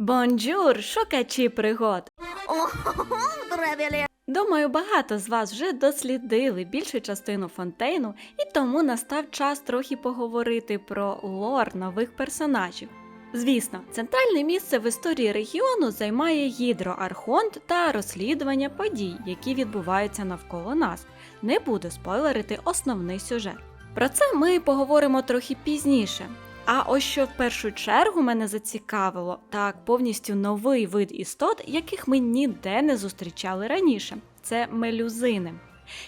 Бонджур, шукачі пригод! Думаю, багато з вас вже дослідили більшу частину фонтейну, і тому настав час трохи поговорити про лор нових персонажів. Звісно, центральне місце в історії регіону займає гідроархонт та розслідування подій, які відбуваються навколо нас. Не буду спойлерити основний сюжет. Про це ми поговоримо трохи пізніше. А ось що в першу чергу мене зацікавило, так повністю новий вид істот, яких ми ніде не зустрічали раніше. Це мелюзини.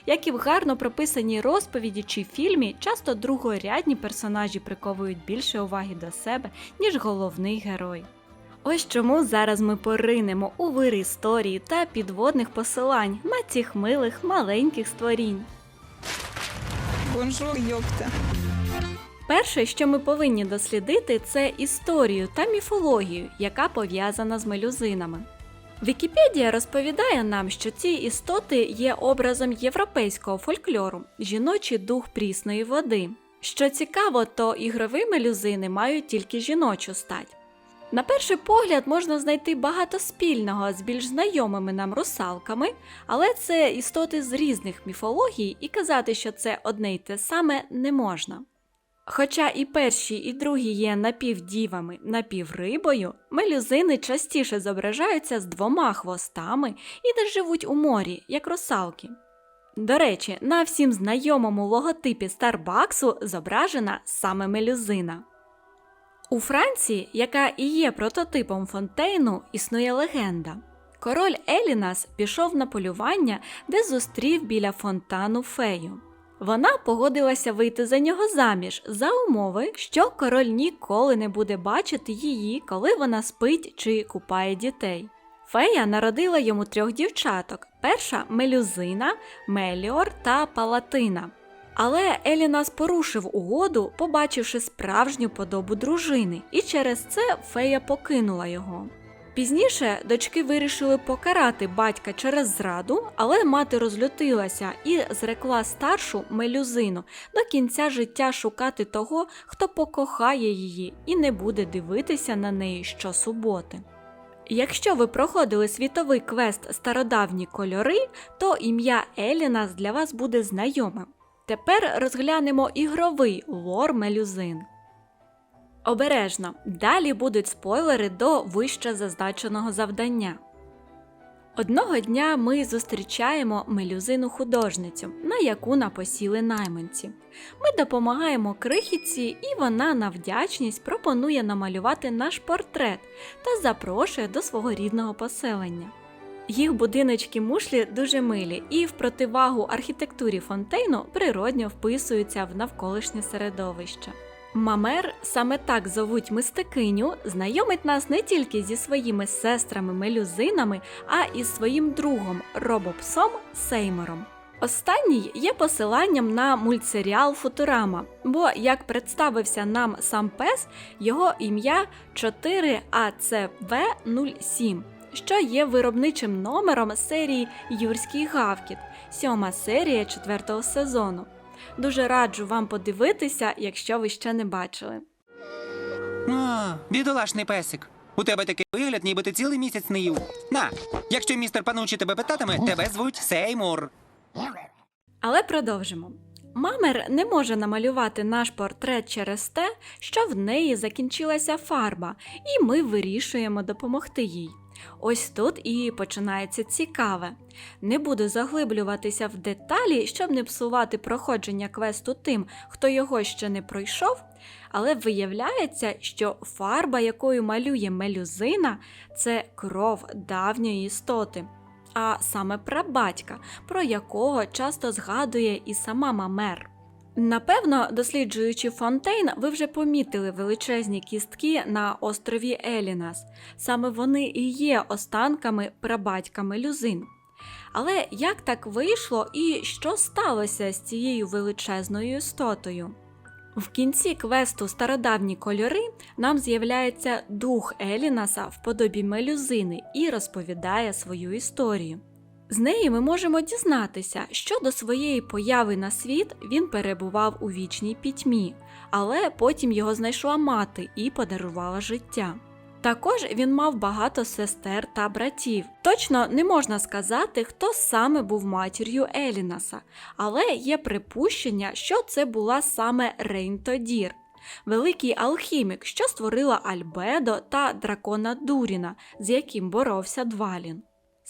Як і в гарно прописаній розповіді чи фільмі, часто другорядні персонажі приковують більше уваги до себе, ніж головний герой. Ось чому зараз ми поринемо у вир історії та підводних посилань на цих милих маленьких створінь. Бонжур, йопта. Перше, що ми повинні дослідити, це історію та міфологію, яка пов'язана з мелюзинами. Вікіпедія розповідає нам, що ці істоти є образом європейського фольклору, жіночий дух прісної води. Що цікаво, то ігрові мелюзини мають тільки жіночу стать. На перший погляд можна знайти багато спільного з більш знайомими нам русалками, але це істоти з різних міфологій, і казати, що це одне й те саме, не можна. Хоча і перші, і другі є напівдівами, напіврибою, мелюзини частіше зображаються з двома хвостами і не живуть у морі, як русалки. До речі, на всім знайомому логотипі Старбаксу зображена саме мелюзина. У Франції, яка і є прототипом фонтейну, існує легенда. Король Елінас пішов на полювання, де зустрів біля фонтану фею. Вона погодилася вийти за нього заміж за умови, що король ніколи не буде бачити її, коли вона спить чи купає дітей. Фея народила йому трьох дівчаток: перша мелюзина, Меліор та Палатина. Але Елінас порушив угоду, побачивши справжню подобу дружини, і через це фея покинула його. Пізніше дочки вирішили покарати батька через зраду, але мати розлютилася і зрекла старшу мелюзину до кінця життя шукати того, хто покохає її і не буде дивитися на неї щосуботи. Якщо ви проходили світовий квест Стародавні кольори, то ім'я Елінас для вас буде знайомим. Тепер розглянемо ігровий лор мелюзин. Обережно, далі будуть спойлери до вище зазначеного завдання. Одного дня ми зустрічаємо мелюзину художницю, на яку напосіли найманці. Ми допомагаємо крихітці, і вона на вдячність пропонує намалювати наш портрет та запрошує до свого рідного поселення. Їх будиночки мушлі дуже милі і в противагу архітектурі фонтейну природньо вписуються в навколишнє середовище. Мамер, саме так зовуть мистикиню, знайомить нас не тільки зі своїми сестрами-мелюзинами, а і своїм другом робопсом Сеймором. Останній є посиланням на мультсеріал Футурама, бо, як представився нам сам пес, його ім'я 4ACV07, що є виробничим номером серії Юрський Гавкіт, сьома серія четвертого сезону. Дуже раджу вам подивитися, якщо ви ще не бачили. А, бідолашний песик. У тебе такий вигляд, ніби ти цілий місяць не їв. На, якщо містер Панучі тебе питатиме, тебе звуть Сеймур. Але продовжимо. Мамер не може намалювати наш портрет через те, що в неї закінчилася фарба, і ми вирішуємо допомогти їй. Ось тут і починається цікаве. Не буду заглиблюватися в деталі, щоб не псувати проходження квесту тим, хто його ще не пройшов, але виявляється, що фарба, якою малює мелюзина, це кров давньої істоти, а саме прабатька, про якого часто згадує і сама Мамер. Напевно, досліджуючи Фонтейн, ви вже помітили величезні кістки на острові Елінас. Саме вони і є останками прабатька Мелюзин. Але як так вийшло і що сталося з цією величезною істотою? В кінці квесту Стародавні кольори нам з'являється дух Елінаса в подобі мелюзини і розповідає свою історію. З неї ми можемо дізнатися, що до своєї появи на світ він перебував у вічній пітьмі, але потім його знайшла мати і подарувала життя. Також він мав багато сестер та братів. Точно не можна сказати, хто саме був матір'ю Елінаса, але є припущення, що це була саме Рейнтодір, великий алхімік, що створила Альбедо та дракона Дуріна, з яким боровся Двалін.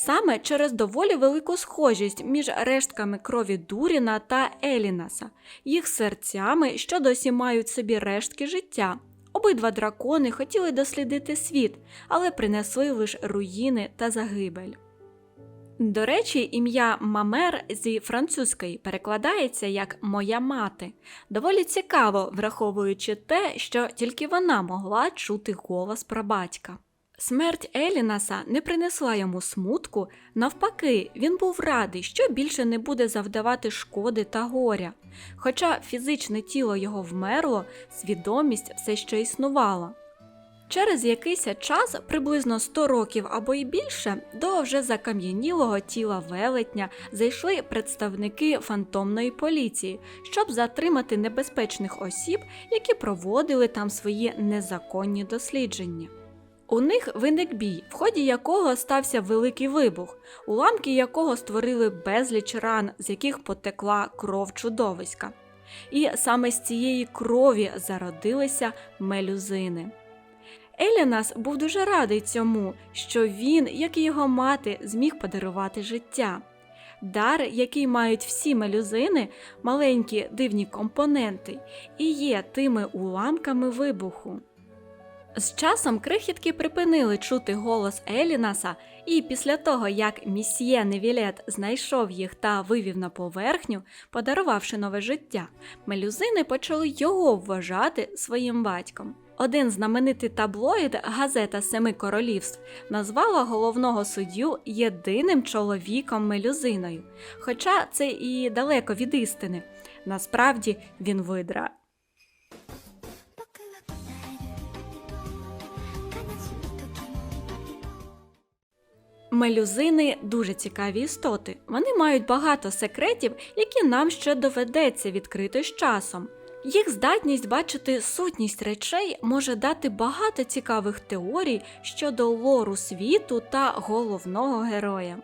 Саме через доволі велику схожість між рештками крові Дуріна та Елінаса, їх серцями, що досі мають собі рештки життя. Обидва дракони хотіли дослідити світ, але принесли лише руїни та загибель. До речі, ім'я Мамер зі французької перекладається як Моя мати. Доволі цікаво, враховуючи те, що тільки вона могла чути голос прабатька. Смерть Елінаса не принесла йому смутку, навпаки, він був радий, що більше не буде завдавати шкоди та горя. Хоча фізичне тіло його вмерло, свідомість все ще існувала. Через якийсь час, приблизно 100 років або й більше, до вже закам'янілого тіла велетня зайшли представники фантомної поліції, щоб затримати небезпечних осіб, які проводили там свої незаконні дослідження. У них виник бій, в ході якого стався великий вибух, уламки якого створили безліч ран, з яких потекла кров чудовиська. І саме з цієї крові зародилися мелюзини. Елінас був дуже радий цьому, що він, як і його мати, зміг подарувати життя. Дар, який мають всі мелюзини, маленькі дивні компоненти, і є тими уламками вибуху. З часом крихітки припинили чути голос Елінаса, і після того, як місьє Невілет знайшов їх та вивів на поверхню, подарувавши нове життя, мелюзини почали його вважати своїм батьком. Один знаменитий таблоїд Газета Семи Королівств назвала головного суддю єдиним чоловіком мелюзиною. Хоча це і далеко від істини. Насправді він видра. Мелюзини дуже цікаві істоти. Вони мають багато секретів, які нам ще доведеться відкрити з часом. Їх здатність бачити сутність речей може дати багато цікавих теорій щодо лору світу та головного героя.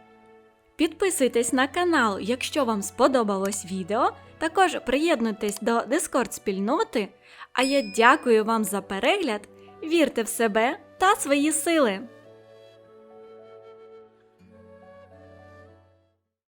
Підписуйтесь на канал, якщо вам сподобалось відео. Також приєднуйтесь до Discord спільноти. А я дякую вам за перегляд. Вірте в себе та свої сили!